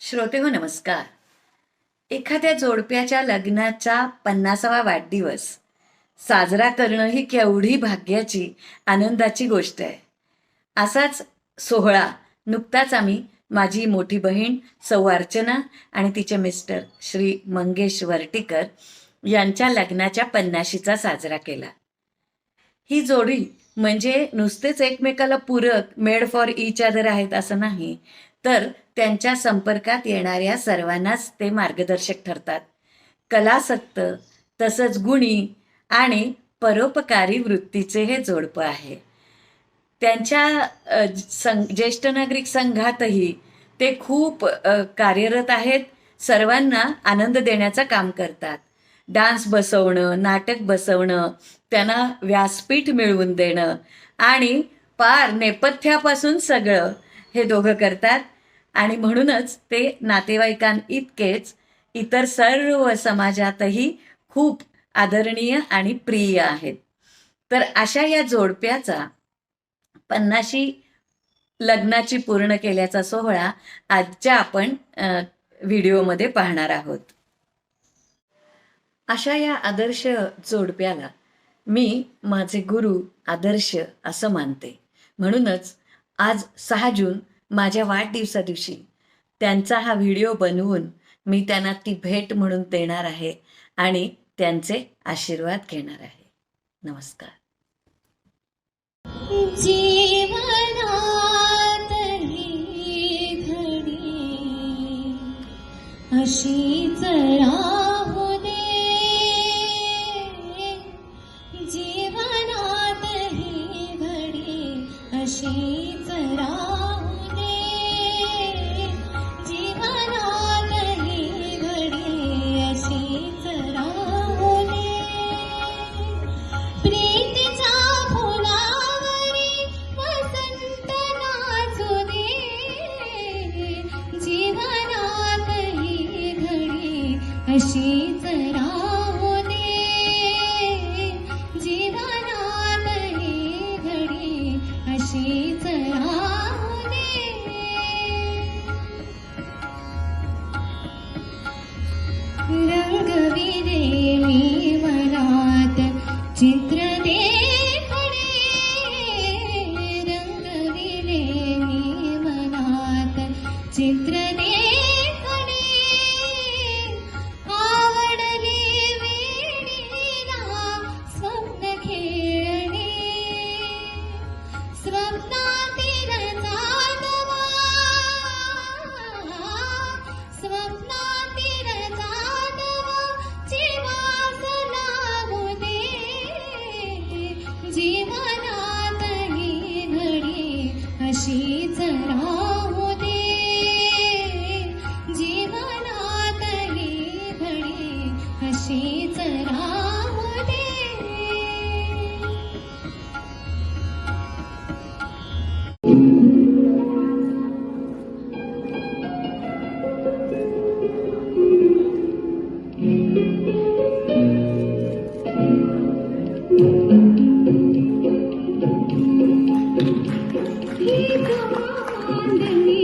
श्रोते हो नमस्कार. एखाद्या जोडप्याच्या लग्नाचा पन्नासावा वाढदिवस साजरा करणं ही केवढी भाग्याची आनंदाची गोष्ट आहे. असाच सोहळा नुकताच आम्ही माझी मोठी बहीण सौ अर्चना आणि तिचे मिस्टर श्री मंगेश वर्टीकर यांच्या लग्नाच्या पन्नाशीचा साजरा केला. ही जोडी म्हणजे नुसतेच एकमेकाला पूरक मेड फॉर इच अदर आहेत असं नाही तर त्यांच्या संपर्कात येणाऱ्या सर्वांनाच ते मार्गदर्शक ठरतात. कलासक्त तसंच गुणी आणि परोपकारी वृत्तीचे हे जोडपं आहे. त्यांच्या सं ज्येष्ठ नागरिक संघातही ते खूप कार्यरत आहेत. सर्वांना आनंद देण्याचं काम करतात. डान्स बसवणं नाटक बसवणं त्यांना व्यासपीठ मिळवून देणं आणि पार नेपथ्यापासून सगळं हे दोघं करतात. आणि म्हणूनच ते नातेवाईकांइतकेच इतर सर्व समाजातही खूप आदरणीय आणि प्रिय आहेत. तर अशा या जोडप्याचा पन्नाशी लग्नाची पूर्ण केल्याचा सोहळा आजच्या आपण व्हिडिओमध्ये पाहणार आहोत. अशा या आदर्श जोडप्याला मी माझे गुरु आदर्श असं मानते. म्हणूनच आज सहा जून माझ्या वाढदिवसा दिवशी. त्यांचा हा व्हिडिओ बनवून मी त्यांना ती भेट म्हणून देणार आहे आणि त्यांचे आशीर्वाद घेणार आहे. नमस्कार. अशी घडी she me.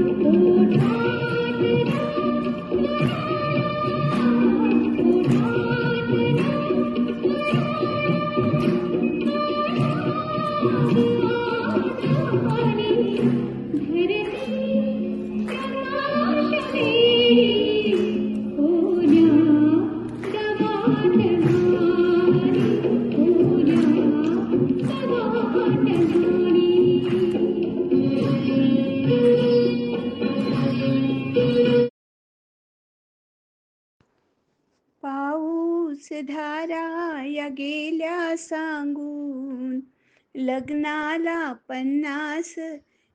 लग्नाला पन्नास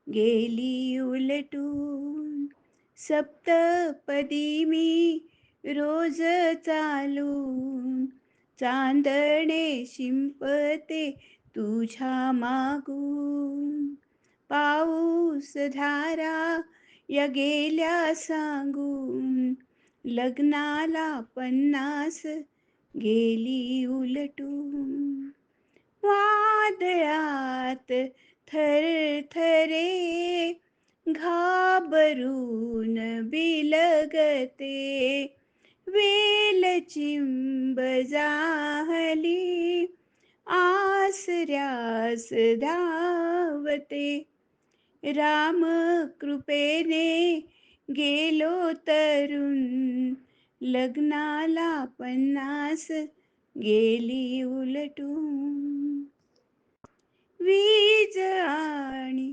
गेली उलटून. सप्तपदी मी रोज चालून. चांदणे शिंपते तुझ्या मागून. पाऊस धारा या गेल्या सांगून. लग्नाला पन्नास गेली उलटून. वादळात थरथरे घाबरून बिलगते. वेल चिंब जाहली आसऱ्यास धावते. राम कृपेने गेलो तरुण लग्नाला पन्नास गेली उलटून. बीजाणि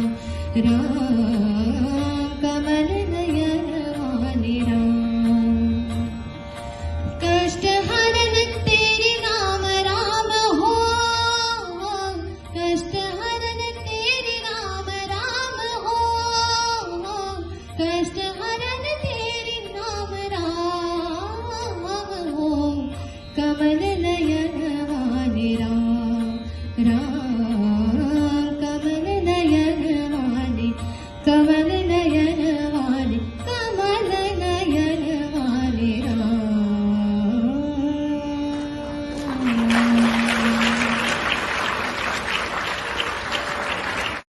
Ram.